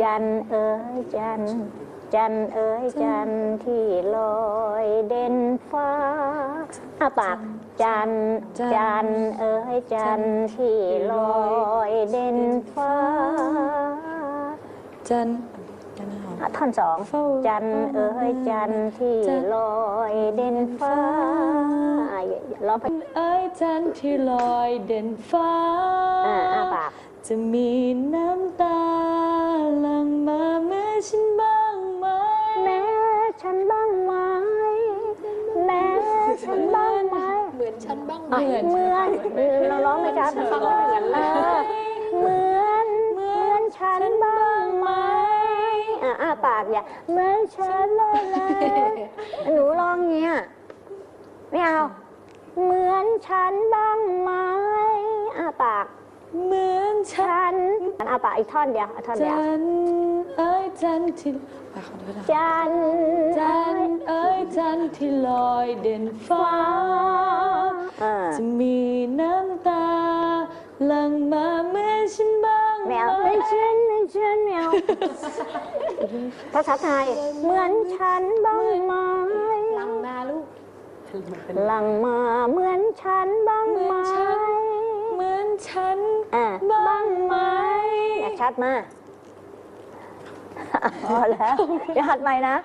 จันเอ๋ยจัน จันเอ๋ยจันที่ลอยเด่นฟ้าอาปากจันจันเอ๋ยจันที่ลอยเด่นฟ้า จันจันหอมท่อนสองจันเอ๋ยจันที่ลอยเด่นฟ้าร้องไปเอ้ยจันที่ลอยเด่นฟ้าอ่าปากจะมี อนฉันบ้างไหมอะเหมือนเราร้องไม่ชัดฟังไม่เหมือนเลยเหมือนเหมือนฉันบ้างไหมอะอ้าปากอย่าเหมือนฉันเลยหนูร้องเงี้ยไม่เอา เหมือนฉันบ้างไหมอ้าปาก เหมือนฉันฉันอ้าปากอีกท่อนเดียวอะท่อนเดียวจันเอ้ยจันที่ไปขอโทษนะจันจันเอ้ยจันที่ลอยเด่นฟ้าอ่า จะมีน้ำตาหลั่งมาแม่ฉันบ้างแมไหวไม่เช่นไม่เช่นแมวภาษาไทยเหมือนฉันบ้างไหมลังนาลูกหลังมาเหมือนฉันบ้างเหมืไหมอนฉันเหมือนฉันอะบ้างไหมอย่าชัดมากพอแล้วเดี๋ยวหัดใหม่นะ